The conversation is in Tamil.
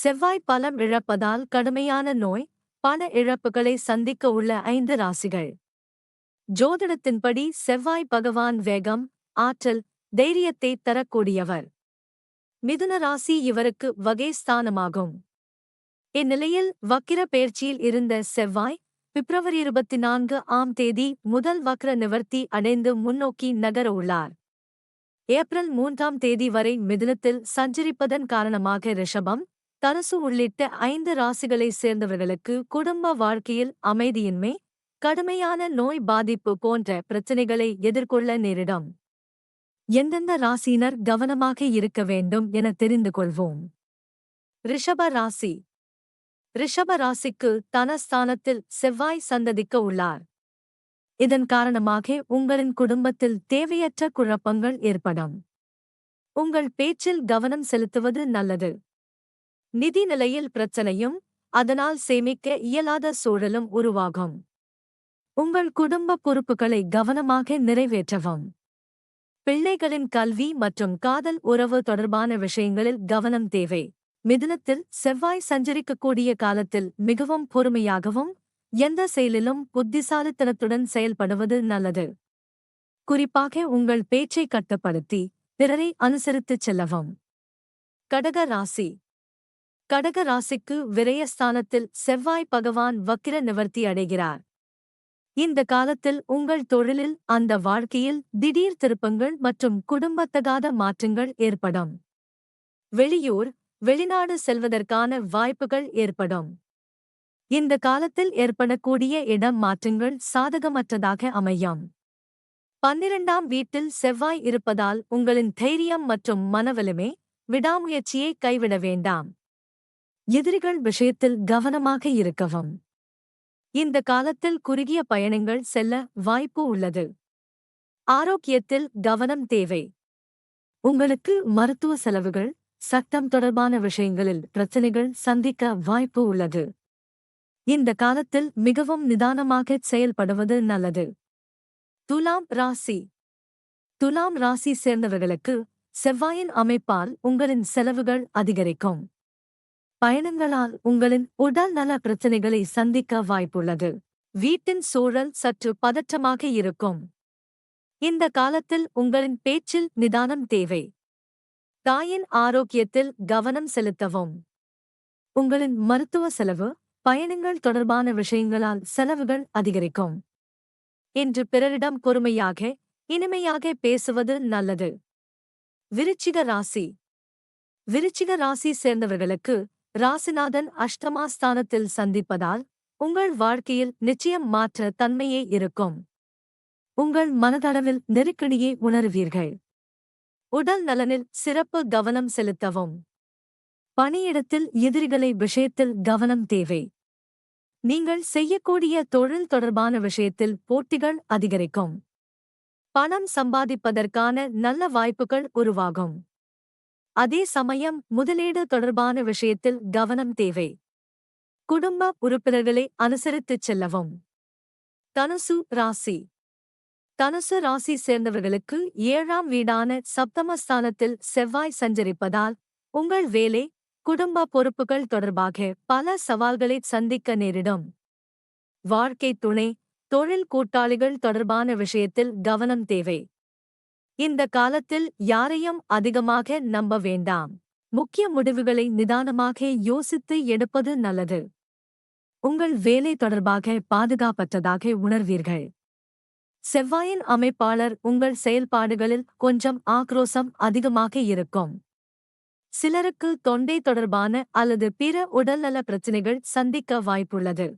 செவ்வாய் பலம் இழப்பதால் கடுமையான நோய் பண இழப்புகளை சந்திக்க உள்ள ஐந்து ராசிகள். ஜோதிடத்தின்படி செவ்வாய் பகவான் வேகம் ஆற்றல் தைரியத்தை தரக்கூடியவர். மிதுன ராசி இவருக்கு வகை ஸ்தானமாகும். இந்நிலையில் வக்கிர பெயர்ச்சியில் இருந்த செவ்வாய் பிப்ரவரி இருபத்தி நான்கு ஆம் தேதி முதல் வக்ர நிவர்த்தி அடைந்து முன்னோக்கி நகர உள்ளார். ஏப்ரல் மூன்றாம் தேதி வரை மிதுனத்தில் சஞ்சரிப்பதன் காரணமாக ரிஷபம் தரசு உள்ளிட்ட ஐந்து ராசிகளைச் சேர்ந்தவர்களுக்கு குடும்ப வாழ்க்கையில் அமைதியின்மை கடுமையான நோய் பாதிப்பு போன்ற பிரச்சினைகளை எதிர்கொள்ள நேரிடும். எந்தெந்த ராசியினர் கவனமாக இருக்க வேண்டும் என தெரிந்து கொள்வோம். ரிஷப ராசி. ரிஷப ராசிக்கு தனஸ்தானத்தில் செவ்வாய் சந்ததிக்க உள்ளார். இதன் காரணமாக உங்களின் குடும்பத்தில் தேவையற்ற குழப்பங்கள் ஏற்படும். உங்கள் பேச்சில் கவனம் செலுத்துவது நல்லது. நிதி நிலையில் பிரச்சனையும் அதனால் சேமிக்க இயலாத சூழலும் உருவாகும். உங்கள் குடும்ப பொறுப்புகளை கவனமாக நிறைவேற்றவும். பிள்ளைகளின் கல்வி மற்றும் காதல் உறவு தொடர்பான விஷயங்களில் கவனம் தேவை. மிதுனத்தில் செவ்வாய் சஞ்சரிக்கக்கூடிய காலத்தில் மிகவும் பொறுமையாகவும் எந்த செயலிலும் புத்திசாலித்தனத்துடன் செயல்படுவது நல்லது. குறிப்பாக உங்கள் பேச்சை கட்டுப்படுத்தி பிறரை அனுசரித்துச் செல்லவும். கடக ராசி. கடக ராசிக்கு விரயஸ்தானத்தில் செவ்வாய் பகவான் வக்கிர நிவர்த்தி அடைகிறார். இந்த காலத்தில் உங்கள் தொழிலில் அந்த வாழ்க்கையில் திடீர் திருப்பங்கள் மற்றும் குடும்பத்தகாத மாற்றங்கள் ஏற்படும். வெளியூர் வெளிநாடு செல்வதற்கான வாய்ப்புகள் ஏற்படும். இந்த காலத்தில் ஏற்படக்கூடிய இடம் மாற்றங்கள் சாதகமற்றதாக அமையும். பன்னிரண்டாம் வீட்டில் செவ்வாய் இருப்பதால் உங்களின் தைரியம் மற்றும் மனவலிமை விடாமுயற்சியை கைவிட வேண்டாம். எதிரிகள் விஷயத்தில் கவனமாக இருக்கவும். இந்த காலத்தில் குறுகிய பயணங்கள் செல்ல வாய்ப்பு உள்ளது. ஆரோக்கியத்தில் கவனம் தேவை. உங்களுக்கு மருத்துவ செலவுகள் சட்டம் தொடர்பான விஷயங்களில் பிரச்சனைகள் சந்திக்க வாய்ப்பு உள்ளது. இந்த காலத்தில் மிகவும் நிதானமாகச் செயல்படுவது நல்லது. துலாம் ராசி. துலாம் ராசி சேர்ந்தவர்களுக்கு செவ்வாயின் அமைப்பால் உங்களின் செலவுகள் அதிகரிக்கும். பயணங்களால் உங்களின் உடல் நல பிரச்சனைகளை சந்திக்க வாய்ப்புள்ளது. வீட்டின் சூழல் சற்று பதற்றமாக இருக்கும். இந்த காலத்தில் உங்களின் பேச்சில் நிதானம் தேவை. தாயின் ஆரோக்கியத்தில் கவனம் செலுத்தவும். உங்களின் மருத்துவ செலவு பயணங்கள் தொடர்பான விஷயங்களால் செலவுகள் அதிகரிக்கும். இன்று பிறரிடம் பொறுமையாக இனிமையாக பேசுவது நல்லது. விருச்சிக ராசி. விருச்சிக ராசி சேர்ந்தவர்களுக்கு ராசிநாதன் அஷ்டமாஸ்தானத்தில் சந்திப்பதால் உங்கள் வாழ்க்கையில் நிச்சயம் மாற்ற தன்மையே இருக்கும். உங்கள் மனதளவில் நெருக்கடியை உணர்வீர்கள். உடல் நலனில் சிறப்பு கவனம் செலுத்தவும். பணியிடத்தில் எதிரிகளை விஷயத்தில் கவனம் தேவை. நீங்கள் செய்யக்கூடிய தொழில் தொடர்பான விஷயத்தில் போட்டிகள் அதிகரிக்கும். பணம் சம்பாதிப்பதற்கான நல்ல வாய்ப்புகள் உருவாகும். அதே சமயம் முதலீடு தொடர்பான விஷயத்தில் கவனம் தேவை. குடும்ப உறுப்பினர்களை அனுசரித்துச் செல்லவும். தனுசு ராசி. தனுசு ராசி சேர்ந்தவர்களுக்கு ஏழாம் வீடான சப்தமஸ்தானத்தில் செவ்வாய் சஞ்சரிப்பதால் உங்கள் வேலை குடும்ப பொறுப்புகள் தொடர்பாக பல சவால்களை சந்திக்க நேரிடும். வாழ்க்கை துணை தொழில் கூட்டாளிகள் தொடர்பான விஷயத்தில் கவனம் தேவை. இந்த காலத்தில் யாரையும் அதிகமாக நம்ப வேண்டாம். முக்கிய முடிவுகளை நிதானமாக யோசித்து எடுப்பது நல்லது. உங்கள் வேலை தொடர்பாக பாதுகாப்பற்றதாக உணர்வீர்கள். செவ்வாயின் அமைப்பாளர் உங்கள் செயல்பாடுகளில் கொஞ்சம் ஆக்ரோசம் அதிகமாக இருக்கும். சிலருக்கு தொண்டை தொடர்பான அல்லது பிற உடல்நல பிரச்சினைகள் சந்திக்க வாய்ப்புள்ளது.